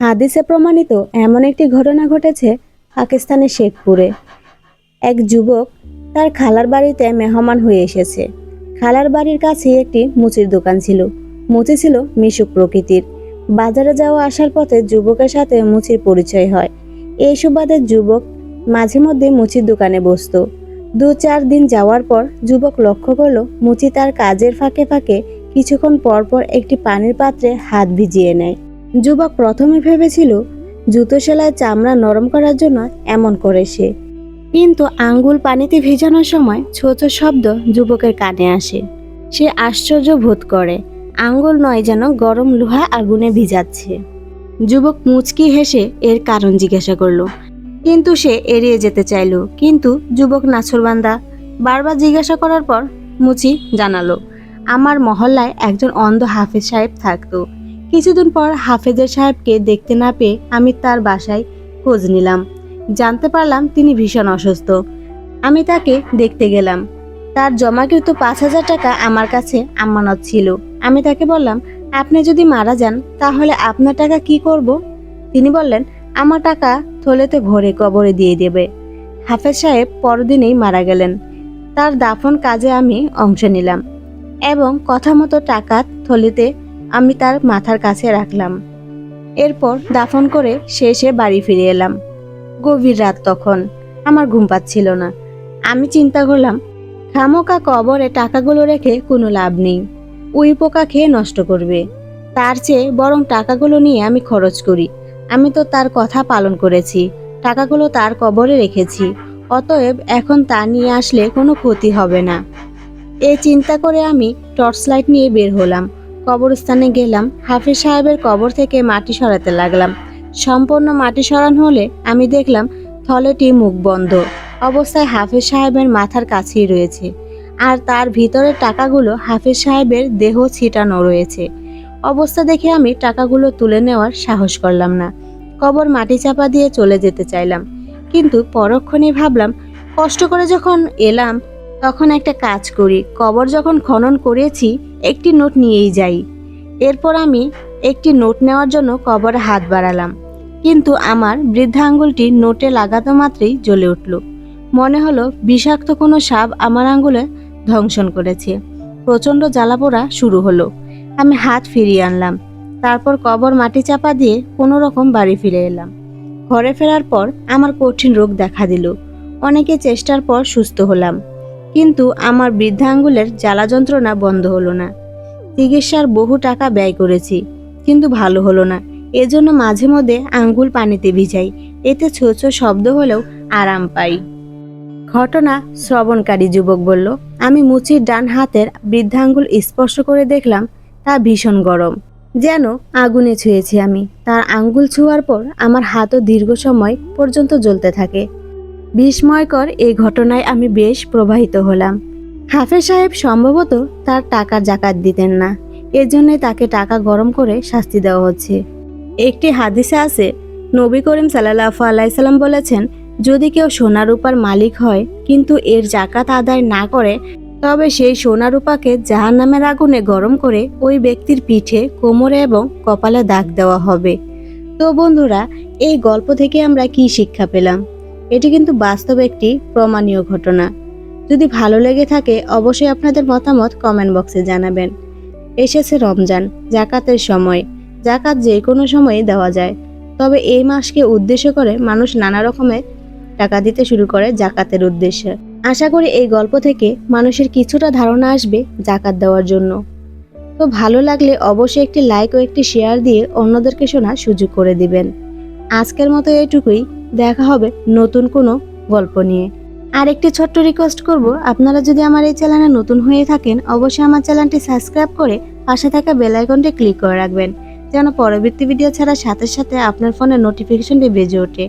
হাদিসে প্রমাণিত এমন একটি ঘটনা ঘটেছে পাকিস্তানের শেখপুরে। এক যুবক তার খালার বাড়িতে মেহমান হয়ে এসেছে। খালার বাড়ির কাছে একটি মুচির দোকান ছিল। মুচি ছিল মিশুক প্রকৃতির। বাজারে যাওয়া আসার পথে যুবকের সাথে মুচির পরিচয় হয়। এই সুবাদে যুবক মাঝে মধ্যে মুচির দোকানে বসতো। দু চার দিন যাওয়ার পর যুবক লক্ষ্য করল মুচি তার কাজের ফাঁকে ফাঁকে কিছুক্ষণ পর পর একটি পানির পাত্রে হাত ভিজিয়ে নেয়। যুবক প্রথমে ভেবেছিল, জুতো সেলাই চামড়া নরম করার জন্য এমন করে সে। কিন্তু আঙ্গুল পানিতে ভেজানোর সময় ছোট শব্দ যুবকের কানে আসে। সে আশ্চর্য বোধ করে, আঙ্গুল নয় যেন গরম লোহা আগুনে ভিজাচ্ছে। যুবক মুচকি হেসে এর কারণ জিজ্ঞাসা করল। কিন্তু সে এড়িয়ে যেতে চাইল, কিন্তু যুবক নাছরবান্দা বারবার জিজ্ঞাসা করার পর মুচি জানালো, আমার মহল্লায় একজন অন্ধ হাফেজ সাহেব থাকতো কিছুদিন পর হাফেজের সাহেবকে দেখতে না পেয়ে আমি তার বাসায় খোঁজ নিলাম। জানতে পারলাম তিনি ভীষণ অসুস্থ। আমি তাকে দেখতে গেলাম। তার জমাকৃত পাঁচ হাজার টাকা আমার কাছে আমানত ছিল। আমি তাকে বললাম, আপনি যদি মারা যান, তাহলে আপনার টাকা কি করব? তিনি বললেন, আমার টাকা থলেতে ভরে কবরে দিয়ে দেবে। হাফেজ সাহেব পরদিনেই মারা গেলেন। তার দাফন কাজে আমি অংশ নিলাম এবং কথা মতো টাকা থলিতে আমি তার মাথার কাছে রাখলাম। এরপর দাফন করে শেষে বাড়ি ফিরে এলাম। গভীর রাত তখন। আমার ঘুম পাচ্ছিল না। আমি চিন্তা করলাম খামোকা কবরে টাকাগুলো রেখে কোনো লাভ নেই। উই পোকা খেয়ে নষ্ট করবে। তার চেয়ে বরং টাকাগুলো নিয়ে আমি খরচ করি। আমি তো তার কথা পালন করেছি। টাকাগুলো তার কবরে রেখেছি। অতএব এখন তা নিয়ে আসলে কোনো ক্ষতি হবে না। এই চিন্তা করে আমি টর্চ লাইট নিয়ে বের হলাম। কবরস্থানে গেলাম, হাফিজ সাহেবের কবর থেকে মাটি সরাতে লাগলাম। সম্পূর্ণ মাটি সরানো হলে আমি দেখলাম থলেটি মুখ বন্ধ। অবস্থায় হাফিজ সাহেবের মাথার কাছেই রয়েছে। আর তার ভিতরের টাকাগুলো হাফিজ সাহেবের দেহ ছিটানো রয়েছে। অবস্থা দেখে আমি টাকাগুলো তুলে নেওয়ার সাহস করলাম না। কবর মাটি চাপা দিয়ে চলে যেতে চাইলাম। কিন্তু পরক্ষণে ভাবলাম, কষ্ট করে যখন এলাম, তখন একটা কাজ করি। কবর যখন খনন করেছি একটি নোট নিয়েই যাই। এরপর আমি একটি নোট নেওয়ার জন্য কবরে হাত বাড়ালাম। কিন্তু আমার বৃদ্ধা আঙ্গুলটি নোটে লাগাতো মাত্রই জ্বলে উঠল। মনে হলো বিষাক্ত কোনো সাপ আমার আঙ্গুলে ধ্বংসন করেছে। প্রচণ্ড জ্বালাপোড়া শুরু হলো। আমি হাত ফিরিয়ে আনলাম। তারপর কবর মাটি চাপা দিয়ে কোনো রকম বাড়ি ফিরে এলাম। ঘরে ফেরার পর আমার কঠিন রোগ দেখা দিল। অনেকে চেষ্টার পর সুস্থ হলাম। কিন্তু আমার বৃদ্ধা আঙ্গুলের জ্বালা যন্ত্রণা বন্ধ হলো না। চিকিৎসার বহু টাকা ব্যয় করেছি, কিন্তু ভালো হলো না। এজন্য মাঝে মধ্যে আঙ্গুল পানিতে ভিজাই, এতে ছো ছো শব্দ হলেও আরাম পাই। ঘটনা শ্রবণকারী যুবক বলল, আমি মুচির ডান হাতের বৃদ্ধাঙ্গুল স্পর্শ করে দেখলাম, তা ভীষণ গরম। যেন আগুনে ছুঁয়েছি আমি। তার আঙ্গুল ছোঁয়ার পর আমার হাতও দীর্ঘ সময় পর্যন্ত জ্বলতে থাকে। বিস্ময়কর এই ঘটনায় আমি বেশ প্রবাহিত হলাম। হাফেজ সাহেব সম্ভবত তার টাকার জাকাত দিতেন না। এজন্যই তাকে টাকা গরম করে শাস্তি দেওয়া হচ্ছে। একটি হাদিসে আছে, নবী করিম সাল্লাহ আলাইসাল্লাম বলেছেন, যদি কেউ সোনা রূপার মালিক হয়, কিন্তু এর জাকাত আদায় না করে, তবে সেই সোনা রূপাকে জাহান নামের আগুনে গরম করে ওই ব্যক্তির পিঠে, কোমরে এবং কপালে দাগ দেওয়া হবে। তো বন্ধুরা, এই গল্প থেকে আমরা কি শিক্ষা পেলাম? এটি কিন্তু বাস্তব একটি প্রমাণীয় ঘটনা। যদি ভালো লেগে থাকে, অবশ্যই আপনাদের মতামত কমেন্ট বক্সে জানাবেন। এসেছে রমজান, জাকাতের সময়। জাকাত যে কোনো সময়ে দেওয়া যায়। তবে এই মাসকে উদ্দেশ্য করে মানুষ নানা রকমের টাকা দিতে শুরু করে জাকাতের উদ্দেশ্যে। আশা করি এই গল্প থেকে মানুষের কিছুটা ধারণা আসবে জাকাত দেওয়ার জন্য। তো ভালো লাগলে অবশ্যই একটি লাইক ও একটি শেয়ার দিয়ে অন্যদেরকে শোনার সুযোগ করে দিবেন। আজকের মতো এটুকুই দেখা হবে নতুন কোনো গল্প নিয়ে। আর একটি ছোট্ট রিকোয়েস্ট করব, আপনারা যদি আমার এই চ্যানেলে নতুন হয়ে থাকেন, অবশ্যই আমার চ্যানেলটি সাবস্ক্রাইব করে পাশে থাকা বেল আইকনটি ক্লিক করে রাখবেন, যেন পরবর্তী ভিডিও ছাড়ার সাথে সাথে আপনার ফোনে নোটিফিকেশনটি বেজে ওঠে।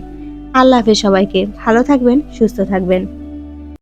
আল্লাহ হাফেজ সবাইকে, ভালো থাকবেন, সুস্থ থাকবেন।